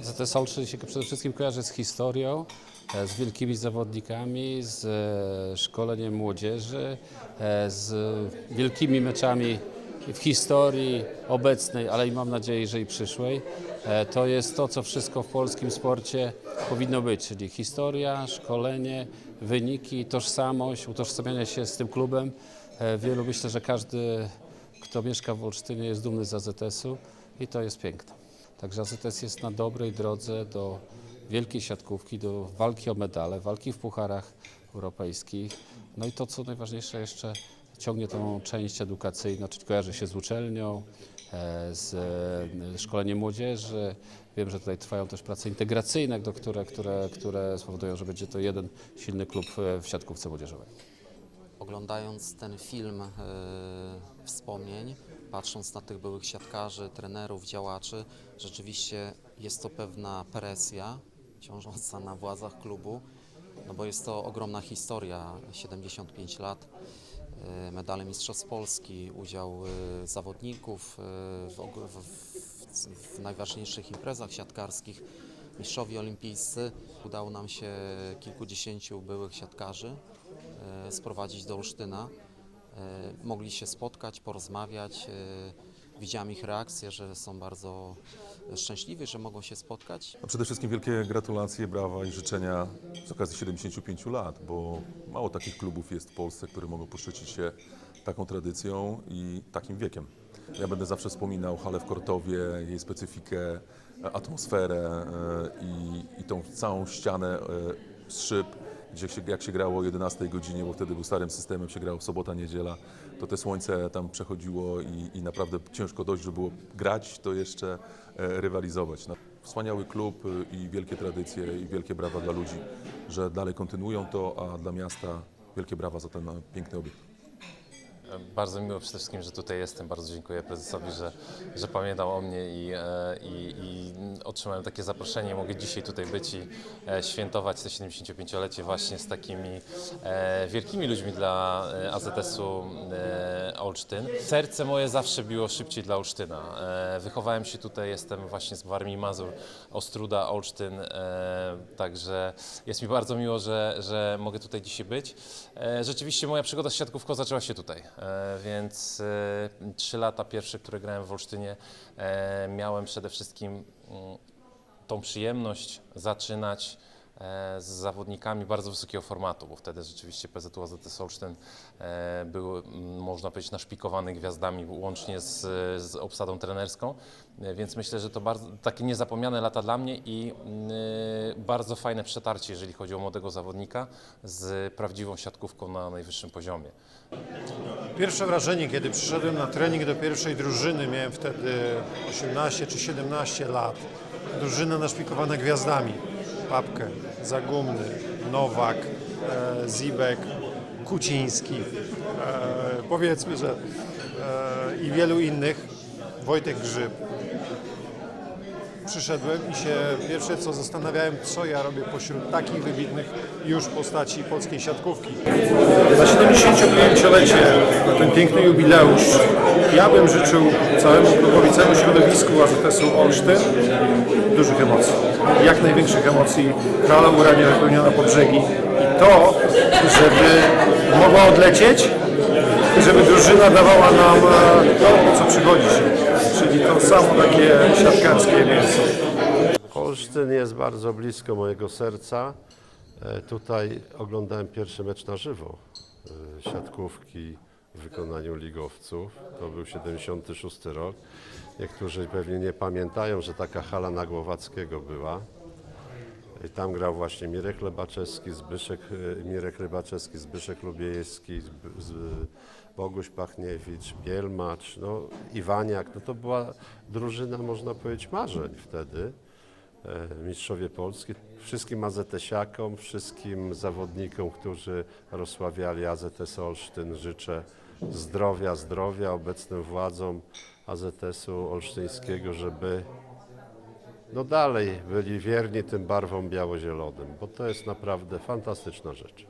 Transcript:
AZS Olsztyn się przede wszystkim kojarzy z historią, e, z wielkimi zawodnikami, z e, szkoleniem młodzieży, e, z wielkimi meczami w historii obecnej, ale i mam nadzieję, że i przyszłej. To jest to, co wszystko w polskim sporcie powinno być, czyli historia, szkolenie, wyniki, tożsamość, utożsamianie się z tym klubem. Wielu, myślę, że każdy, kto mieszka w Olsztynie jest dumny z AZS-u i to jest piękne. Także AZS jest na dobrej drodze do wielkiej siatkówki, do walki o medale, walki w pucharach europejskich. No i to, co najważniejsze jeszcze, ciągnie tą część edukacyjną, czyli kojarzy się z uczelnią, e, z e, szkoleniem młodzieży. Wiem, że tutaj trwają też prace integracyjne, do które, które, które spowodują, że będzie to jeden silny klub e, w siatkówce młodzieżowej. Oglądając ten film e, wspomnień, patrząc na tych byłych siatkarzy, trenerów, działaczy, rzeczywiście jest to pewna presja ciążąca na władzach klubu, no bo jest to ogromna historia, 75 lat, e, medale Mistrzostw Polski, udział e, zawodników w, w, w, w najważniejszych imprezach siatkarskich, mistrzowie olimpijscy. Udało nam się kilkudziesięciu byłych siatkarzy e, sprowadzić do Olsztyna. E, Mogli się spotkać, porozmawiać. e, Widziałem ich reakcję, że są bardzo szczęśliwi, że mogą się spotkać. No przede wszystkim wielkie gratulacje, brawa i życzenia z okazji 75 lat, bo mało takich klubów jest w Polsce, które mogą poszczycić się taką tradycją i takim wiekiem. Ja będę zawsze wspominał halę w Kortowie, jej specyfikę, atmosferę e, i, i tą całą ścianę e, z szyb, gdzie się, jak się grało o 11 godzinie, bo wtedy był starym systemem, się grało sobota, niedziela, to te słońce tam przechodziło i, i naprawdę ciężko dość, żeby było grać, to jeszcze e, rywalizować. No, Wspaniały klub i wielkie tradycje i wielkie brawa dla ludzi, że dalej kontynuują to, a dla miasta wielkie brawa za ten e, piękny obiekt. Bardzo miło przede wszystkim, że tutaj jestem. Bardzo dziękuję prezesowi, że, że pamiętał o mnie i, e, i, i otrzymałem takie zaproszenie. Mogę dzisiaj tutaj być i e, świętować te 75-lecie właśnie z takimi e, wielkimi ludźmi dla AZS-u Olsztyn. Serce moje zawsze biło szybciej dla Olsztyna. Wychowałem się tutaj, jestem właśnie z Warmii Mazur, Ostruda, Olsztyn, także jest mi bardzo miło, że, że mogę tutaj dzisiaj być. Rzeczywiście moja przygoda z siatkówką zaczęła się tutaj, więc e, trzy lata pierwsze, które grałem w Olsztynie, e, miałem przede wszystkim mm, tą przyjemność zaczynać e, z zawodnikami bardzo wysokiego formatu, bo wtedy rzeczywiście PZU AZS Olsztyn e, był, można powiedzieć, naszpikowany gwiazdami, łącznie z, z obsadą trenerską, E, więc myślę, że to bardzo, takie niezapomniane lata dla mnie i bardzo fajne przetarcie, jeżeli chodzi o młodego zawodnika z prawdziwą siatkówką na najwyższym poziomie. Pierwsze wrażenie, kiedy przyszedłem na trening do pierwszej drużyny, miałem wtedy 18 czy 17 lat. Drużyna naszpikowana gwiazdami. Papkę, Zagumny, Nowak, e, Zibek, Kuciński, e, powiedzmy, że e, i wielu innych, Wojtek Grzyb. Przyszedłem i się pierwsze co zastanawiałem, co ja robię pośród takich wybitnych już postaci polskiej siatkówki. Na 75-lecie, na ten piękny jubileusz, ja bym życzył całemu klubowi, całemu środowisku AZS-u Olsztyn dużych emocji. Jak największych emocji, hala urania wypełniona po brzegi i to, żeby mogła odlecieć żeby drużyna dawała nam e, to, co przychodzi się, czyli to samo takie siatkarskie mięso. Olsztyn jest bardzo blisko mojego serca. E, Tutaj oglądałem pierwszy mecz na żywo e, siatkówki w wykonaniu ligowców. To był 76 rok. Niektórzy pewnie nie pamiętają, że taka hala na Głowackiego była. I tam grał właśnie Mirek Lebaczewski, Zbyszek, e, Mirek Lebaczewski, Zbyszek Lubiejski, Boguś Pachniewicz, Bielmacz, no, Iwaniak. No to była drużyna, można powiedzieć, marzeń wtedy mistrzowie Polski. Wszystkim AZS-iakom, wszystkim zawodnikom, którzy rozsławiali AZS Olsztyn życzę zdrowia, zdrowia obecnym władzom AZS-u olsztyńskiego, żeby no dalej byli wierni tym barwom biało-zielonym, bo to jest naprawdę fantastyczna rzecz.